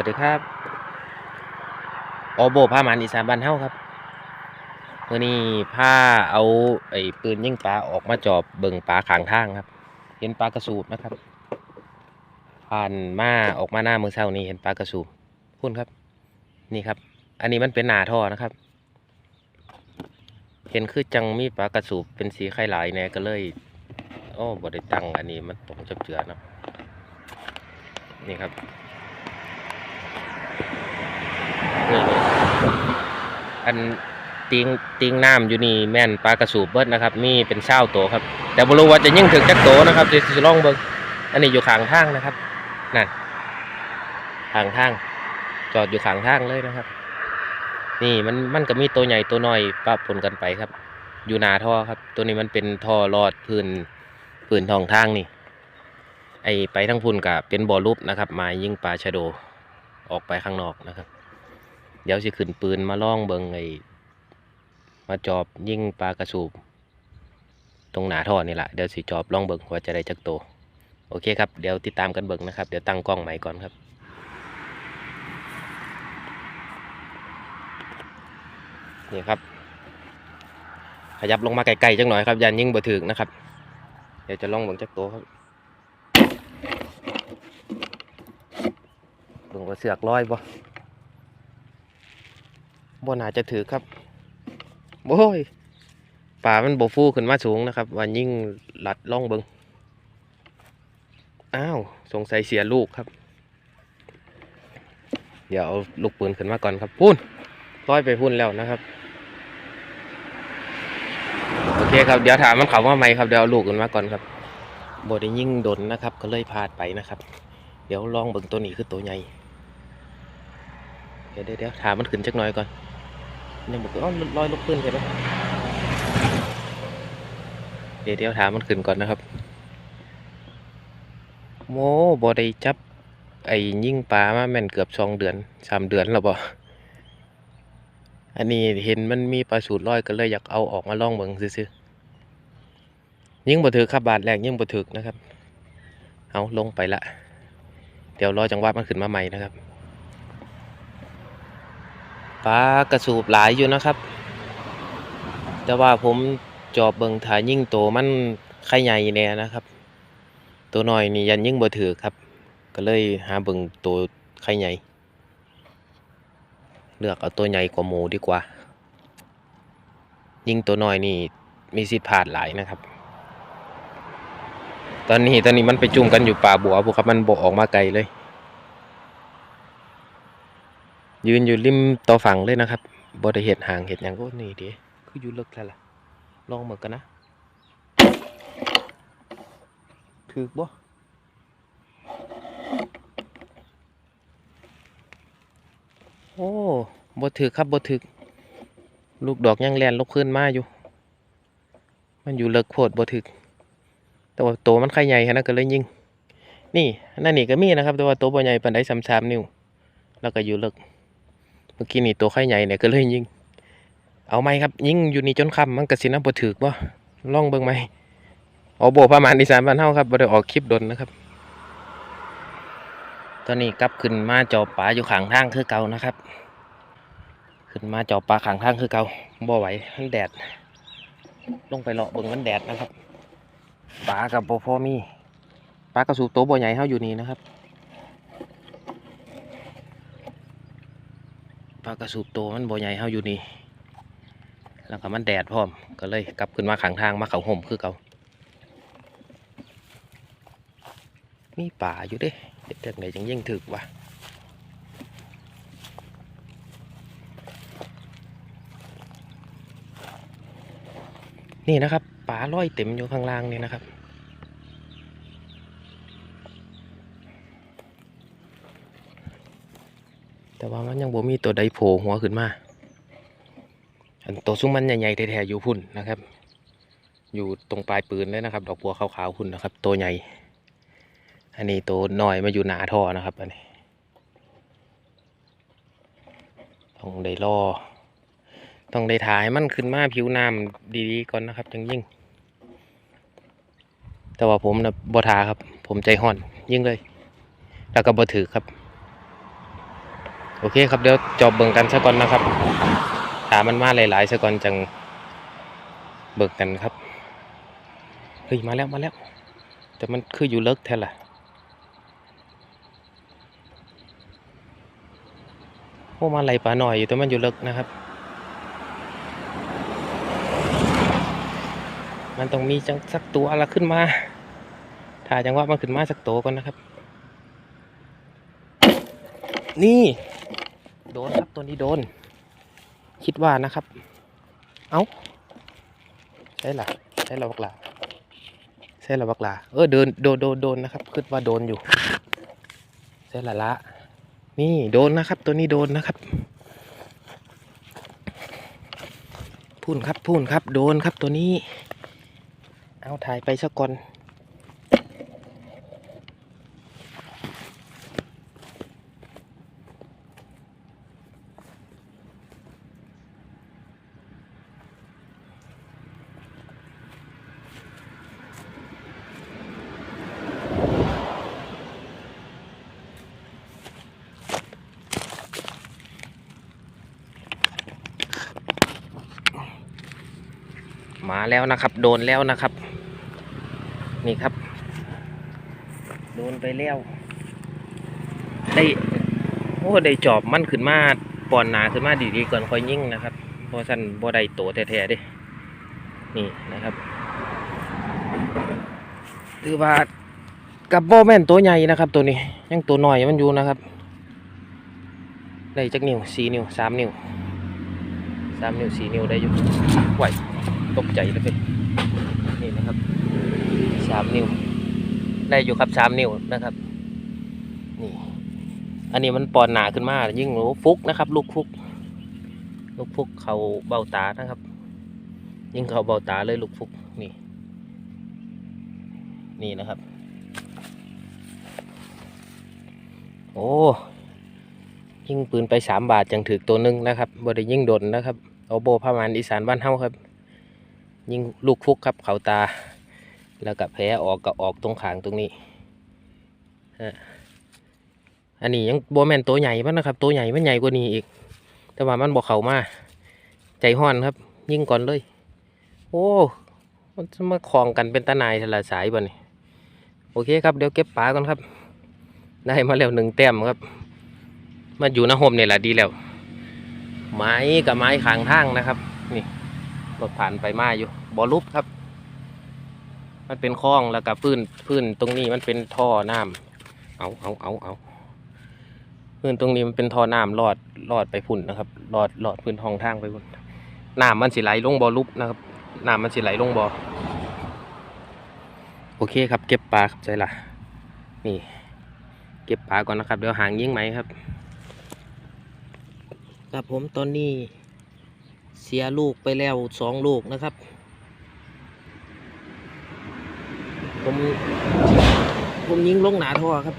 วัสดีครับออโบพามันอีสานบ้านเฮาครับเมื่อนี้พาเอาไอ้ปืนยิงปลาออกมาจอบเบิ่งปลาขางทางครับ เห็นปลากระสูบนะครับ ผ่านมาออกมาหน้ามือเช้านี้เห็นปลากระสูบพุ่นครับ นี่ครับ อันนี้มันเป็นหนาท่อนะครับ เห็นคือจังมีปลากระสูบเป็นสีไข่หลายแน่ก็เลย โอ้บ่ได้ตั้งอันนี้มันตรงจับเจือเนาะนี่ครับ นี่ อันติงติงน้ำอยู่นี่แม่นปลากระสูบเบิดนะครับ มีเป็นเช้าโตครับ แต่บ่รู้ว่าจะยิ่งถึงจักโตนะครับเดี๋ยวจะล่องเบิ่งอันนี้อยู่ขางทางนะครับนั่นขางทาง จอดอยู่ขางทางเลยนะครับ นี่มันมันก็มีตัวใหญ่ตัวน้อยปะปนกันไปครับ อยู่หนาท่อครับ ตัวนี้มันเป็นท่อรอดพื้นพื้นทองทางนี่ ไอไปทั้งพุ่นกับเป็นบ่อรูปนะครับ มายิงปลาชะโดออกไปข้างนอกนะครับ ดี๋ยวสิขึ้นปืนมาล่องเบิงไอมาจอบยิ่งปลากระสูบ ตรงหนาท่อนี่แหละเดี๋ยวสิจอบล่องเบิงว่าจะได้จักโตวโอเคครับ เดี๋ยวติดตามกันเบิงนะครับ เดี๋ยวตั้งกล้องใหม่ก่อนครับนี่ครับ ขยับลงมาไกลๆจังหน่อยครับยันยิ่งบ่ถึกนะครับ เดี๋ยวจะล่องเบิงจักโตครับเบิงว่าเสือกลอยบ่ บ่น่าจะถือครับโอ้ยป่ามันโบฟูขึ้นมาสูงนะครับวันยิ่งหลัดล่องเบิงอ้าว สงสัยเสียลูกครับ เดี๋ยวเอาลูกปืนขึ้นมาก่อนครับพุ่นร้อยไปพุ่นแล้วนะครับโอเคครับเดี๋ยวถามมันเขาว่าไหมครับเดี๋ยวเอาลูกขึ้นมาก่อนครับบได้ยิ่งดนนะครับ ก็เลยพาดไปนะครับ เดี๋ยวลองเบิ่งตัวนี้คือตัวใหญ่เดี๋ยวเดี๋ยวเดี๋ยวถามมันขึ้นจักหน่อยก่อน ยังบอกว่าลอยลูกปืนใช่ไหมเดี๋ยวเดี๋ยวถามมันขึ้นก่อนนะครับ โมบอได้จับ ไอ้ยิ่งปลามาแม่นเกือบสองเดือนสามเดือนแล้วบ่อันนี้เห็นมันมีปลาสูตรลอยก็เลยอยากเอาออกมาล่องเบิ่งซื่อยิ่งบ่ถือครับบาทแรกยิ่งบ่ถือนะครับ เอาลงไปละ เดี๋ยวรอจังหวะมันขึ้นมาใหม่นะครับ ปลากระสูบหลายอยู่นะครับ แต่ว่าผมจอบเบิงถ่ายยิ่งโตมันไข่ใหญ่แน่นะครับ ตัวน้อยนี่ยันยิ่งบ่ถือครับ ก็เลยหาเบิงตัวไข่ใหญ่เลือกเอาตัวใหญ่กว่าหมูดีกว่า ยิ่งตัวน้อยนี่มีสิทธิ์พลาดหลายนะครับ ตอนนี้ตอนนี้มันไปจุ่มกันอยู่ป่าบัวพวกครับมันบกออกมาไกลเลย ยืนอยู่ริมต่อฝั่งเลยนะครับบริเหตุห่างเหตุอย่างก็นี่ดีคืออยู่เลิกแล้วล่ะ ลองเหมือนกันนะถือบ่โอ้บ่ถือครับบ่ถือลูกดอกยังแลนลกขึ้นมาอยู่ มันอยู่เลิกโพดบ่ถือแต่ว่าโตมันไข่ใหญ่ขนาดก็เลยยิง นี่นั่นนี่ก็มีนะครับ แต่ว่าโตบ่ใหญ่ปานใดสามสามนิ้วแล้วก็อยู่เลิก มื่อกี้นี่ตัวไข่ใหญ่เนี่ยก็เลยยิง เอาไหมครับ ยิงอยู่นี่จนคำมันกระสินน้ำบ่ถือบ่ล่องเบิ่งไหมเอาโบประมาณอีสานบ้านเฮาครับบ่ได้ออกคลิปดนนะครับ ตอนนี้กลับขึ้นมาจอบปลาอยู่ขางทางคือเก่านะครับ ขึ้นมาจอบปลาขางทางคือเก่าบ่ไหวมันแดด ลงไปเลาะเบิ่งมันแดดนะครับปลากับบ่พอมีปลากระสูบโตบ่ใหญ่เฮาอยู่นี่นะครับ ลากระสูบโตมันบ่ใหญ่เฮาอยู่นี่แล้วก็มันแดดพร้อมก็เลยกลับขึ้นมาขังทางมาเขาห่มคือเก่ามีป่าอยู่เด้เด็ดจากไหนจังยิ่งถึกวะนี่นะครับป่าลอยเต็มอยู่ข้างล่างนี่นะครับ แต่ว่ามันยังบ่มีตัวใดโผล่หัวขึ้นมา อันตัวซุ้มมันใหญ่ๆแท้ๆอยู่พุ่นนะครับ อยู่ตรงปลายปืนเลยนะครับ ดอกบัวขาวๆพุ่นนะครับ ตัวใหญ่ อันนี้ตัวน้อยมาอยู่หนาท่อนะครับอันนี้ต้องได้รอต้องได้ถ่ายมันขึ้นมาผิวน้ำดีๆก่อนนะครับจังยิ่ง แต่ว่าผมนะบ่ทาครับ ผมใจห่อนยิ่งเลย แล้วก็บ่ถือครับ โอเคครับเดี๋ยวจอบเบิ่งกันซะก่อนนะครับถามมันมาหลายๆซะก่อนจังเบิกกันครับเฮ้ยมาแล้วมาแล้ว แต่มันคืออยู่เลิกแท้ล่ะโอ้มาไหลปลาหน่อยอยู่แต่มันอยู่เลิกนะครับ มันต้องมีจังสักตัวละขึ้นมาถ้าจังว่ามันขึ้นมาสักตัวก่อนนะครับ นี่ โดนครับตัวนี้โดน คิดว่านะครับ เอ้าใช่หรอใช่หรอบักหลาใช่หรอบักหลาเออเดินโดนโดนโดนนะครับคิดว่าโดนอยู่ใช่ละละ นี่โดนนะครับ ตัวนี้โดนนะครับพูนครับพูนครับ โดนครับตัวนี้ เอาถ่ายไปสักก่อน มาแล้วนะครับ โดนแล้วนะครับ นี่ครับ โดนไปแล้ว ได้โอ้ได้จอบมันขึ้นมาปอนหนาขึ้นมาดีๆก่อนค่อยยิ่งนะครับเพราะสั้นบ่ได้โตแท้ๆด้นี่นะครับถือว่ากับโบแม่นตัวใหญ่นะครับ ตัวนี้ยังตัวหน่อยมันอยู่นะครับได้จักนิ้วสี่นิ้วสามนิ้วสามนิ้วสี่นิ้วได้อยู่ไหว ตกใจเลยเป็นนี่นะครับสามนิ้ว ได้อยู่ครับสามนิ้วนะครับ นี่ อันนี้มันปอนหนาขึ้นมายิ่งรู้ฟุกนะครับ ลูกฟุก ลูกฟุกเขาเบ้าตานะครับ ยิ่งเขาเบ้าตาเลยลูกฟุกนี่ นี่นะครับ โอ้ยิ่งปืนไปสามบาทจังถือตัวหนึงนะครับบริยิ่งโดนนะครับเอาโบพามานอีสานบ้านเฮาครับ ยิงลูกฟุกครับเขาตา แล้วก็แผลออกก็ออกตรงขางตรงนี้ฮะอันนี้ยังโบแมนตัวใหญ่มันนะครับ ตัวใหญ่มันใหญ่กว่านี้อีก แต่ว่ามันบอกเขามา ใจห้อนครับ ยิงก่อนเลย โอ้มันจะมาคลองกันเป็นตาหนายทละสายบ่นี่โอเคครับเดี๋ยวเก็บปลาก่อนครับ ได้มาแล้วหนึ่งแต้มครับ มาอยู่น้าห่มเนี่ยแหละดีแล้ว ไม้กับไม้ขางทางนะครับ นี่รถผ่านไปมาอยู่ บ่อลุบครับ มันเป็นคลองแล้วก็พื้นพื้นตรงนี้มันเป็นท่อน้ำเอาเอาเอาเอาพื้นตรงนี้มันเป็นท่อน้ำลอดลอดไปพุ่นนะครับลอดลอดพื้นห้องทางไปพุ่นน้ำมันสิไหลลงบ่อลุบนะครับน้ำมันสิไหลลงบ่อโอเคครับ เก็บปลาครับใจละนี่ เก็บปลาก่อนนะครับ เดี๋ยวหางยิงไหมครับครับผมตอนนี้เสียลูกไปแล้วสองลูกนะครับ ผมผมยิงลงหนาท่อครับ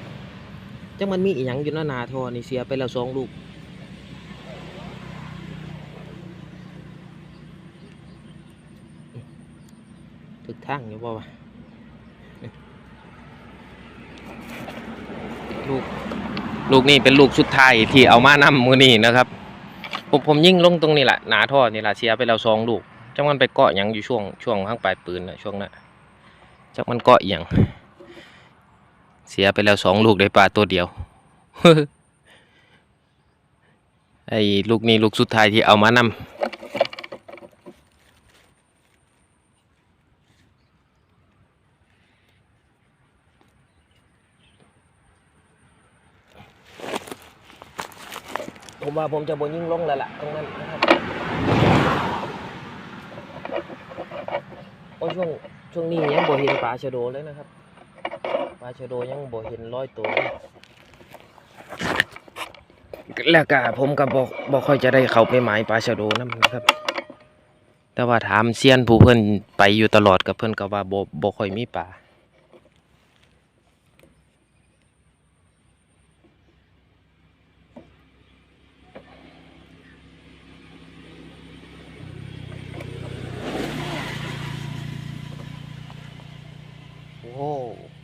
จังมันมีอีหยังอยู่หน้าหนาท่อนี่เสียไปแล้วสองลูกถึกทางอยู่บ่วะลูกลูกนี่เป็นลูกสุดท้ายที่เอามานำมือนี่นะครับ ผมผมยิงลงตรงนี้แหละหนาท่อนี่แหละเสียไปแล้วสองลูกจังมันไปเกาะหยังอยู่ช่วงช่วงข้างปลายปืนนะช่วงนั้น จังมันเกาะอย่างเสียไปแล้วสองลูกได้ปลาตัวเดียวไอ้ลูกนี้ลูกสุดท้ายที่เอามานำผมว่าผมจะบนยิ่งลงแล้วล่ะตรงนั้นนะครับโอ้ช่วง ช่วงนี้ยังบ่เห็นปลาชะโดเลยนะครับปลาชะโดยังบ่เห็นร้อยตัวเลยแล้วก็ผมก็บ่บ่ค่อยจะได้เขาไปหมายปลาชะโดนํนะครับ แต่ว่าถามเซียนผู้เพื่อนไปอยู่ตลอดกับเพื่อนก็ว่าบ่บ่ค่อยมีปลา โอ้โห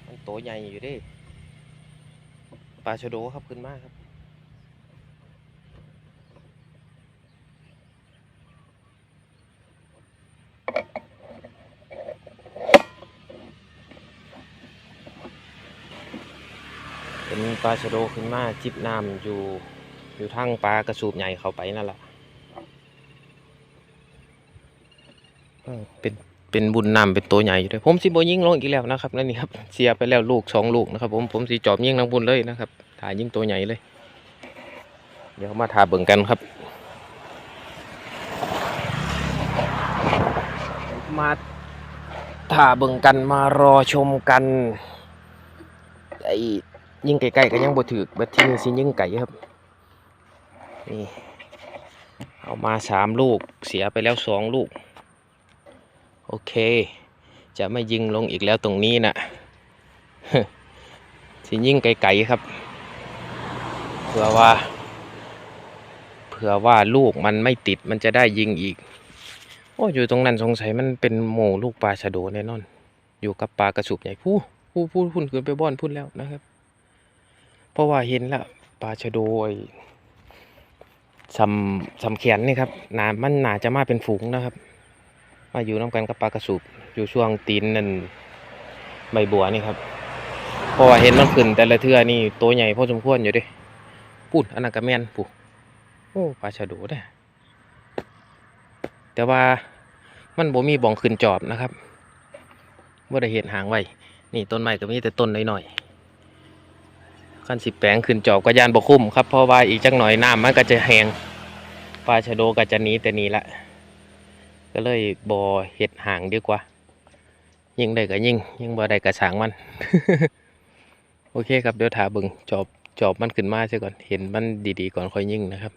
มันโต ใหญ่อยู่ดิปลาชะโดครับขึ้นมากครับ เป็นปลาชะโดขึ้นมาจิบน้ำอยู่อยู่ทางปลากระสูบใหญ่เข้าไปนั่นแหละเป็น เป็นบุญนำเป็นตัวใหญ่อยู่ด้วยผมสิบยิงลงอีกแล้วนะครับนั่นนี่ครับเสียไปแล้วลูกสองลูกนะครับ ผมผมสีจอบยิงทั้งบุญเลยนะครับถ่ายยิงตัวใหญ่เลย เดี๋ยวมาถ่าเบิ่งกันครับ มาถ่าเบิ่งกันมารอชมกันไอ้ยิงไก่ๆก็ยังบ่ถือบัดทีนี่สิยิงไก่ครับนี่เอามาสามลูกเสียไปแล้วสองลูก โอเค จะไม่ยิงลงอีกแล้วตรงนี้นะสิยิงไกลๆครับ เผื่อว่า เผื่อว่าลูกมันไม่ติดมันจะได้ยิงอีก โอ้อยู่ตรงนั้นสงสัยมันเป็นหมูลูกปลาชะโดแน่นอน อยู่กับปลากระสุบใหญ่ผู้ผู้ผู้พุ่นขึ้นไปบ่อนพุ่นแล้วนะครับ เพราะว่าเห็นแล้วปลาชะโดไอ้สำสำแขนนี่ครับนามันน่าจะมาเป็นฝูงนะครับ มาอยู่น้ำกันกับปลากระสูบอยู่ช่วงตีนนั่นใบบัวนี่ครับเพราะว่าเห็นมันขึ้นแต่ละเทือนี่ตัวใหญ่พอสมควรอยู่ดิพูดอันนั้นก็แมนปูโอ้ปลาชะโดเด้อแต่ว่ามันบ่มีบ่องขึ้นจอบนะครับว่าได้เห็นหางไว้ นี่ต้นไม้ก็มีแต่ต้นน้อยๆขั้นสิบแปลงขึ้นจอบก็ยานบ่คุ้มครับเพราะว่าอีกจักหน่อยน้ำมันก็จะแหงปลาชะโดก็จะหนีแต่หนี้ละ ก็เลยบอเห็ดหางดีกว่า ยิงได้ก็ยิงยิงบ่ได้ก็สางมัน โอเคครับเดี๋ยวถาบึงจอบจอบมันขึ้นมาซะก่อนเห็นมันดีๆก่อนค่อยยิงนะครับ